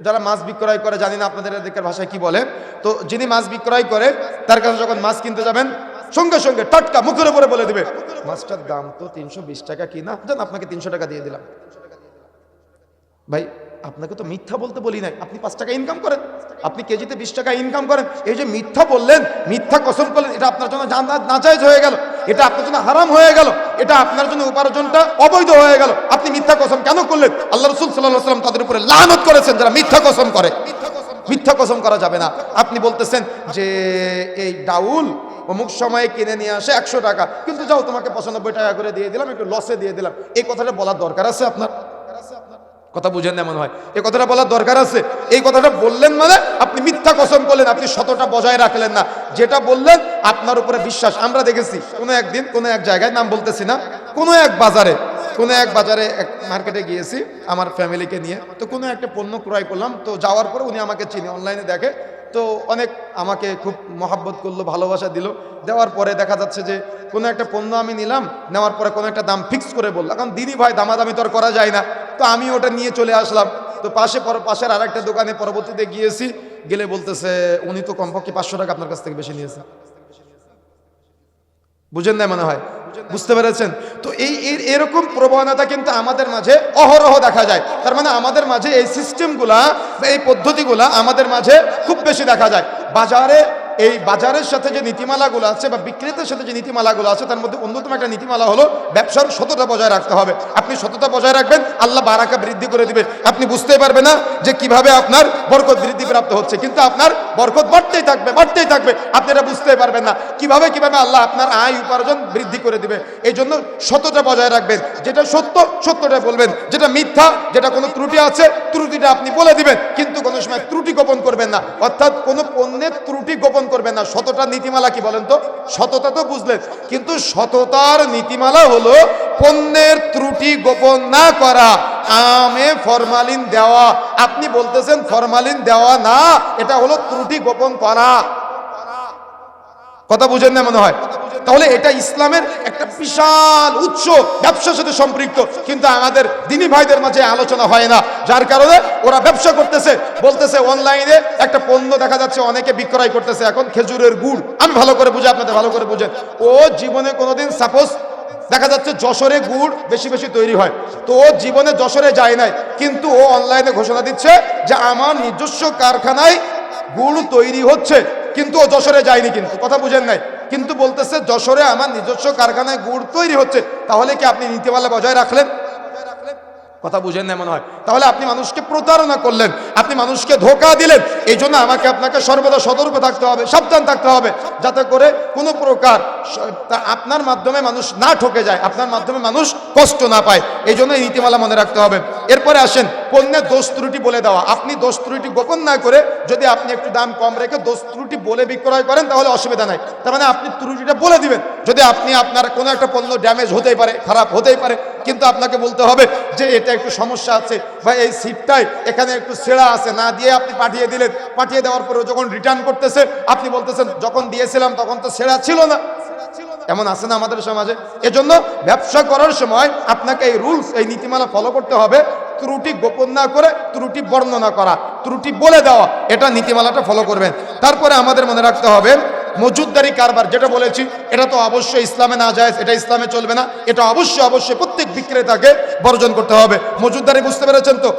যারা মাছ বিক্রয় করে, জানি না আপনাদের এদিকের ভাষায় কি বলে, তো যিনি মাছ বিক্রয় করে, তার কাছে যখন মাছ কিনতে যাবেন, সঙ্গে সঙ্গে টাটকা মুখের উপরে বলে দিবে, মাছটার দাম তো তিনশো বিশ টাকা কিনা? জান, আপনাকে তিনশো টাকা দিয়ে দিলাম। ভাই, আপনাকে তো মিথ্যা বলতে বলি নাই। আপনি পাঁচ টাকা ইনকাম করেন। আপনি কেজিতে বিশ টাকা ইনকাম করেন। এই যে মিথ্যা বললেন, মিথ্যা কসম করলেন, এটা আপনার জন্য জান- নাজায়েজ হয়ে গেল। এটা আপনার জন্য হারাম হয়ে গেল। এটা আপনার জন্য উপার্জনটা অবৈধ হয়ে গেল। আপনি মিথ্যা কসম কেন করলেন? আল্লাহ রসুল সাল্লাহ সাল্লাম তাদের উপরে লানত করেছেন যারা মিথ্যা কসম করে। মিথ্যা কসম করা যাবে না। আপনি বলতেছেন যে, এই ডাউল অমুক সময়ে কিনে নিয়ে আসে একশো টাকা। কিন্তু যাও, তোমাকে পঁচানব্বই টাকা করে দিয়ে দিলাম, একটু লসে দিয়ে দিলাম। এই কথাটা বলার দরকার আছে আপনার? কথা বুঝেন এমন হয়। এই কথাটা বলার দরকার আছে। এই কথাটা বললেন মানে আপনি মিথ্যা কসম করলেন, আপনি শতটা বজায় রাখলেন না। যেটা বললেন, আপনার উপরে বিশ্বাস। আমরা দেখেছি, কোনো একদিন কোনো এক জায়গায়, নাম বলতেছি না, কোনো এক বাজারে, কোনো এক বাজারে এক মার্কেটে গিয়েছি আমার ফ্যামিলিকে নিয়ে। তো কোনো একটা পণ্য ক্রয় করলাম, তো যাওয়ার পরে উনি আমাকে চিনি অনলাইনে দেখে। তো অনেক আমাকে খুব মহাব্বত করল, ভালোবাসা দিল। দেওয়ার পরে দেখা যাচ্ছে যে কোনো একটা পণ্য আমি নিলাম, নেওয়ার পরে কোনো একটা দাম ফিক্স করে বলল। কারণ দিনই ভাই, দামাদামি তো করা যায় না। তো আমি ওটা নিয়ে চলে আসলাম। তো পাশে পাশের আর একটা দোকানে পরবর্তীতে গিয়েছি, গেলে বলতেছে, উনি তো কমপক্ষে পাঁচশো টাকা আপনার কাছ থেকে বেশি নিয়েছে। বুঝেন না মনে হয়? বুঝতে পেরেছেন? তো এই, এর- এরকম প্রবণতা কিন্তু আমাদের মাঝে অহরহ দেখা যায়। তার মানে আমাদের মাঝে এই সিস্টেমগুলা এই পদ্ধতিগুলা আমাদের মাঝে খুব বেশি দেখা যায়। বাজারে এই বাজারের সাথে যে নীতিমালাগুলো আছে বা বিক্রেতার সাথে যে নীতিমালাগুলো আছে, তার মধ্যে অন্যতম একটা নীতিমালা হলো ব্যবসার সততা বজায় রাখতে হবে। আপনি সততা বজায় রাখবেন, আল্লাহ বারাকা বৃদ্ধি করে দিবে আপনি বুঝতে পারবেন না যে কীভাবে আপনার বরকত বৃদ্ধি প্রাপ্ত হচ্ছে, কিন্তু আপনার বরকত বাড়তেই থাকবে বাড়তেই থাকবে। আপনি এটা বুঝতে পারবেন না কীভাবে কীভাবে আল্লাহ আপনার আয় উপার্জন বৃদ্ধি করে দিবে। এই জন্য সততা বজায় রাখবেন। যেটা সত্য, সত্যটা বলবেন। যেটা মিথ্যা, যেটা কোনো ত্রুটি আছে, ত্রুটিটা আপনি বলে দিবেন, কিন্তু কোনো সময় ত্রুটি গোপন করবেন না। অর্থাৎ কোনো পণ্যের ত্রুটি গোপন করবেন না। শতটা নীতিমালা কি বলেন তো? সততা তো বুঝলেন। কিন্তু সততার নীতিমালা হলো পণ্যের ত্রুটি গোপন না করা, আমে ফরমালিন দেওয়া। আপনি বলতেছেন ফরমালিন দেওয়া না, এটা হলো ত্রুটি গোপন করা। কথা বুঝেন না মনে হয়? তাহলে এটা ইসলামের একটা বিশাল উৎস, ব্যবসার সাথে সম্পৃক্ত। কিন্তু আমাদের দিনী ভাইদের মাঝে আলোচনা হয় না। যার কারণে ওরা ব্যবসা করতেছে, বলতেছে অনলাইনে একটা পণ্য দেখা যাচ্ছে, অনেকে বিক্রয় করতেছে এখন খেজুরের গুড়। আমি ভালো করে বুঝে আপনাদের ভালো করে বুঝেন। ও জীবনে কোনোদিন সাপোজ দেখা যাচ্ছে যশোরে গুড় বেশি বেশি তৈরি হয়। তো ও জীবনে যশোরে যায় নাই, কিন্তু ও অনলাইনে ঘোষণা দিচ্ছে যে আমার নিজস্ব কারখানায় গুড় তৈরি হচ্ছে। কিন্তু ও যশোরে যায়নি কিন্তু, কথা বুঝেন নাই। কিন্তু বলতেছে, যশোরে আমার নিজস্ব কারখানায় গুড় তৈরি হচ্ছে, তাহলে কি আপনি নীতিমালা বজায় রাখলেন? কথা বুঝেন না মনে হয়। তাহলে আপনি মানুষকে প্রতারণা করলেন, আপনি মানুষকে ধোকা দিলেন, এই জন্য আমাকে আপনাকে সর্বদা সতর্ক থাকতে হবে, সাবধান থাকতে হবে, যাতে করে কোনো প্রকার আপনার মাধ্যমে মানুষ না ঠকে যায়, আপনার মাধ্যমে মানুষ কষ্ট না পায়, এই জন্য নীতিমালা মনে রাখতে হবে। এরপরে আসেন পণ্যের দোষ ত্রুটি বলে দেওয়া। আপনি দোষ ত্রুটি গোপন না করে যদি আপনি একটু দাম কম রেখে দোষ ত্রুটি বলে বিক্রয় করেন, তাহলে অসুবিধা নাই। তার মানে আপনি ত্রুটিটা বলে দিবেন। যদি আপনি আপনার কোনো একটা পণ্য ড্যামেজ হতেই পারে, খারাপ হতেই পারে, কিন্তু আপনাকে বলতে হবে যে এটা একটু সমস্যা আছে বা এই সিটটাই এখানে একটু ছেঁড়া আছে, না দিয়ে আপনি পাঠিয়ে দিলেন। পাঠিয়ে দেওয়ার পরে যখন রিটার্ন করতেছে, আপনি বলতেছেন, যখন দিয়েছিলাম তখন তো ছেঁড়া ছিল না। এমন আছে না আমাদের সমাজে? এজন্য ব্যবসা করার সময় আপনাকে এই রুলস এই নীতিমালা ফলো করতে হবে। ত্রুটি গোপন না করে, ত্রুটি বর্ণনা করা, ত্রুটি বলে দেওয়া, এটা নীতিমালাটা ফলো করবেন। তারপরে আমাদের মনে রাখতে হবে, মজুদদারি কারবার যেটা বলেছি, এটা তো অবশ্যই ইসলামে না যায় এটা ইসলামে চলবে না, এটা অবশ্যই অবশ্যই প্রত্যেক বিক্রেতাকে বর্জন করতে হবে। মজুদদারি বুঝতে পেরেছেন তো?